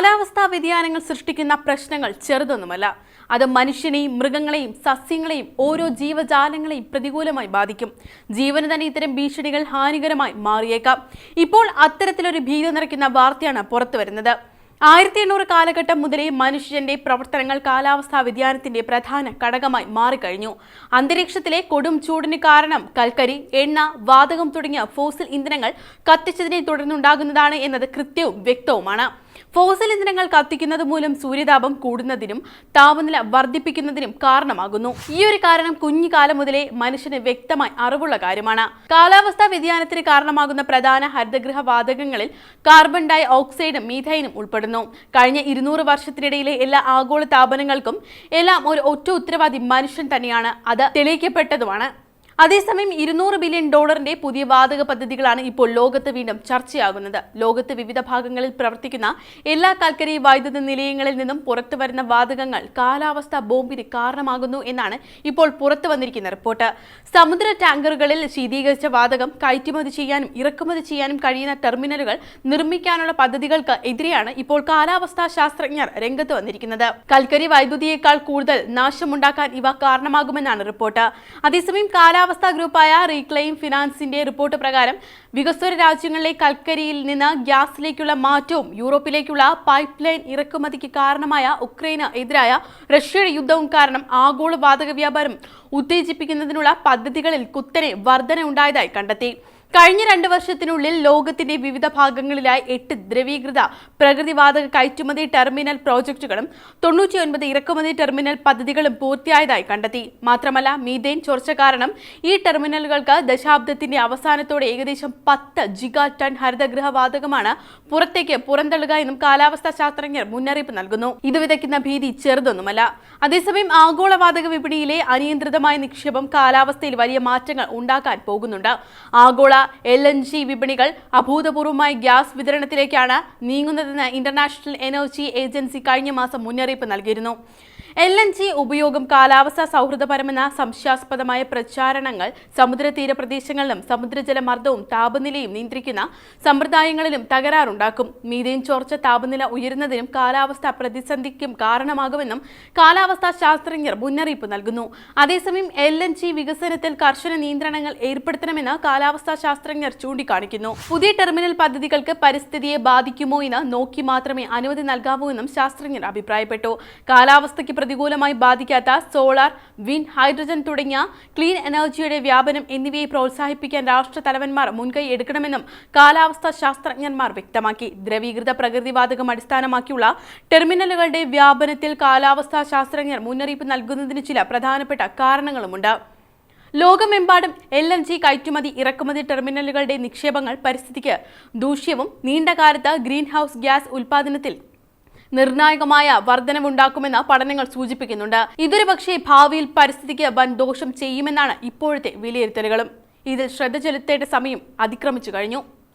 കാലാവസ്ഥാ വ്യതിയാനങ്ങൾ സൃഷ്ടിക്കുന്ന പ്രശ്നങ്ങൾ ചെറുതൊന്നുമല്ല. അത് മനുഷ്യനെയും മൃഗങ്ങളെയും സസ്യങ്ങളെയും ഓരോ ജീവജാലങ്ങളെയും പ്രതികൂലമായി ബാധിക്കും. ജീവന് തന്നെ ഇത്തരം ഭീഷണികൾ ഹാനികരമായി മാറിയേക്കാം. ഇപ്പോൾ അത്തരത്തിലൊരു ഭീതി നിറയ്ക്കുന്ന വാർത്തയാണ് പുറത്തു വരുന്നത്. ആയിരത്തി എണ്ണൂറ് കാലഘട്ടം മുതലേ മനുഷ്യന്റെ പ്രവർത്തനങ്ങൾ കാലാവസ്ഥാ വ്യതിയാനത്തിന്റെ പ്രധാന ഘടകമായി മാറിക്കഴിഞ്ഞു. അന്തരീക്ഷത്തിലെ കൊടും ചൂടിന് കാരണം കൽക്കരി എണ്ണ വാതകം തുടങ്ങിയ ഫോസിൽ ഇന്ധനങ്ങൾ കത്തിച്ചതിനെ തുടർന്നുണ്ടാകുന്നതാണ് എന്നത് കൃത്യവും വ്യക്തവുമാണ്. ഫോസിൽ ഇന്ധനങ്ങൾ കത്തിക്കുന്നത് മൂലം സൂര്യതാപം കൂടുന്നതിനും താപനില വർദ്ധിപ്പിക്കുന്നതിനും കാരണമാകുന്നു. ഈ ഒരു കാരണം കുഞ്ഞുകാലം മുതലേ മനുഷ്യന് വ്യക്തമായി അറിവുള്ള കാര്യമാണ്. കാലാവസ്ഥാ വ്യതിയാനത്തിന് കാരണമാകുന്ന പ്രധാന ഹരിതഗൃഹ വാതകങ്ങളിൽ കാർബൺ ഡൈ ഓക്സൈഡും മീഥൈനും ഉൾപ്പെടുന്നു. കഴിഞ്ഞ ഇരുന്നൂറ് വർഷത്തിനിടയിലെ എല്ലാ ആഗോള താപനങ്ങൾക്കും എല്ലാം ഒരു ഒറ്റ ഉത്തരവാദി മനുഷ്യൻ തന്നെയാണ്. അത് തെളിയിക്കപ്പെട്ടതുമാണ്. അതേസമയം ഇരുന്നൂറ് ബില്യൺ ഡോളറിന്റെ പുതിയ വാതക പദ്ധതികളാണ് ഇപ്പോൾ ലോകത്ത് വീണ്ടും ചർച്ചയാകുന്നത്. ലോകത്ത് വിവിധ ഭാഗങ്ങളിൽ പ്രവർത്തിക്കുന്ന എല്ലാ കൽക്കരി വൈദ്യുത നിലയങ്ങളിൽ നിന്നും പുറത്തു വരുന്ന വാതകങ്ങൾ കാലാവസ്ഥാ ബോംബിന് കാരണമാകുന്നു എന്നാണ് ഇപ്പോൾ പുറത്തു വന്നിരിക്കുന്ന റിപ്പോർട്ട്. സമുദ്ര ടാങ്കറുകളിൽ ശീതീകരിച്ച വാതകം കയറ്റുമതി ചെയ്യാനും ഇറക്കുമതി ചെയ്യാനും കഴിയുന്ന ടെർമിനലുകൾ നിർമ്മിക്കാനുള്ള പദ്ധതികൾക്ക് എതിരെയാണ് ഇപ്പോൾ കാലാവസ്ഥാ ശാസ്ത്രജ്ഞർ രംഗത്ത് വന്നിരിക്കുന്നത്. കൽക്കരി വൈദ്യുതിയേക്കാൾ കൂടുതൽ നാശമുണ്ടാക്കാൻ ഇവ കാരണമാകുമെന്നാണ് റിപ്പോർട്ട്. അതേസമയം കാലാവസ്ഥാ ഗ്രൂപ്പായ റീക്ലെയിം ഫിനാൻസിന്റെ റിപ്പോർട്ട് പ്രകാരം വികസ്വര രാജ്യങ്ങളിലെ കൽക്കരിയിൽ നിന്ന് ഗ്യാസിലേക്കുള്ള മാറ്റവും യൂറോപ്പിലേക്കുള്ള പൈപ്പ് ലൈൻ ഇറക്കുമതിക്ക് കാരണമായ ഉക്രൈന് എതിരായ റഷ്യയുടെ യുദ്ധവും കാരണം ആഗോള വാതക വ്യാപാരം ഉത്തേജിപ്പിക്കുന്നതിനുള്ള പദ്ധതികളിൽ കുത്തനെ വർധന ഉണ്ടായതായി കണ്ടെത്തി. കഴിഞ്ഞ രണ്ട് വർഷത്തിനുള്ളിൽ ലോകത്തിന്റെ വിവിധ ഭാഗങ്ങളിലായി എട്ട് ദ്രവീകൃത പ്രകൃതിവാതക കയറ്റുമതി ടെർമിനൽ പ്രോജക്റ്റുകളും തൊണ്ണൂറ്റി ഒൻപത് ഇറക്കുമതി ടെർമിനൽ പദ്ധതികളും പൂർത്തിയായതായി കണ്ടെത്തി. മാത്രമല്ല മീഥേൻ ചോർച്ച കാരണം ഈ ടെർമിനലുകൾക്ക് ദശാബ്ദത്തിന്റെ അവസാനത്തോടെ ഏകദേശം പത്ത് ജിഗാ ടൺ ഹരിതഗൃഹ വാതകമാണ് പുറത്തേക്ക് പുറന്തള്ളുക എന്നും കാലാവസ്ഥാ ശാസ്ത്രജ്ഞർ മുന്നറിയിപ്പ് നൽകുന്നു. ഇത് വിതയ്ക്കുന്ന ഭീതി ചെറുതൊന്നുമല്ല. അതേസമയം ആഗോള വാതക വിപണിയിലെ അനിയന്ത്രിതമായ നിക്ഷേപം കാലാവസ്ഥയിൽ വലിയ മാറ്റങ്ങൾ ഉണ്ടാക്കാൻ പോകുന്നുണ്ട്. ആഗോള എൽ എൻ ജി വിപണികൾ അഭൂതപൂർവമായി ഗ്യാസ് വിതരണത്തിലേക്കാണ് നീങ്ങുന്നതെന്ന് ഇന്റർനാഷണൽ എനർജി ഏജൻസി കഴിഞ്ഞ മാസം മുന്നറിയിപ്പ് നൽകിയിരുന്നു. എൽ എൻ ജി ഉപയോഗം കാലാവസ്ഥാ സൗഹൃദപരമെന്ന സംശയാസ്പദമായ പ്രചാരണങ്ങൾ സമുദ്രതീര പ്രദേശങ്ങളിലും സമുദ്രജല മർദ്ദവും താപനിലയും നിയന്ത്രിക്കുന്ന സമ്പ്രദായങ്ങളിലും തകരാറുണ്ടാക്കും. മീഥേൻ ചോർച്ച താപനില ഉയരുന്നതിനും കാലാവസ്ഥാ പ്രതിസന്ധിക്കും കാരണമാകുമെന്നും കാലാവസ്ഥാ ശാസ്ത്രജ്ഞർ മുന്നറിയിപ്പ് നൽകുന്നു. അതേസമയം എൽ എൻ ജി വികസനത്തിൽ കർശന നിയന്ത്രണങ്ങൾ ഏർപ്പെടുത്തണമെന്ന് കാലാവസ്ഥാ ശാസ്ത്രജ്ഞർ ചൂണ്ടിക്കാണിക്കുന്നു. പുതിയ ടെർമിനൽ പദ്ധതികൾക്ക് പരിസ്ഥിതിയെ ബാധിക്കുമോ എന്ന് നോക്കി മാത്രമേ അനുമതി നൽകാവൂ എന്നും ശാസ്ത്രജ്ഞർ അഭിപ്രായപ്പെട്ടു. കാലാവസ്ഥയ്ക്ക് പ്രതികൂലമായി ബാധിക്കാത്ത സോളാർ വിൻഡ് ഹൈഡ്രജൻ തുടങ്ങിയ ക്ലീൻ എനർജിയുടെ വ്യാപനം എന്നിവയെ പ്രോത്സാഹിപ്പിക്കാൻ രാഷ്ട്ര തലവന്മാർ മുൻകൈ എടുക്കണമെന്നും കാലാവസ്ഥാ ശാസ്ത്രജ്ഞന്മാർ വ്യക്തമാക്കി. ദ്രവീകൃത പ്രകൃതിവാതകം അടിസ്ഥാനമാക്കിയുള്ള ടെർമിനലുകളുടെ വ്യാപനത്തിൽ കാലാവസ്ഥാ ശാസ്ത്രജ്ഞർ മുന്നറിയിപ്പ് നൽകുന്നതിന് ചില പ്രധാനപ്പെട്ട കാരണങ്ങളുമുണ്ട്. ലോകമെമ്പാടും എൽ എൻ ജി കയറ്റുമതി ഇറക്കുമതി ടെർമിനലുകളുടെ നിക്ഷേപങ്ങൾ പരിസ്ഥിതിക്ക് ദൂഷ്യവും നീണ്ടകാലത്ത് ഗ്രീൻ ഹൗസ് ഗ്യാസ് ഉൽപാദനത്തിൽ നിർണായകമായ വർധനവുണ്ടാക്കുമെന്ന് പഠനങ്ങൾ സൂചിപ്പിക്കുന്നുണ്ട്. ഇതൊരു പക്ഷേ ഭാവിയിൽ പരിസ്ഥിതിക്ക് വൻ ദോഷം ചെയ്യുമെന്നാണ് ഇപ്പോഴത്തെ വിലയിരുത്തലുകളും. ഇതിൽ ശ്രദ്ധ ചെലുത്തേണ്ട സമയം അതിക്രമിച്ചു കഴിഞ്ഞു.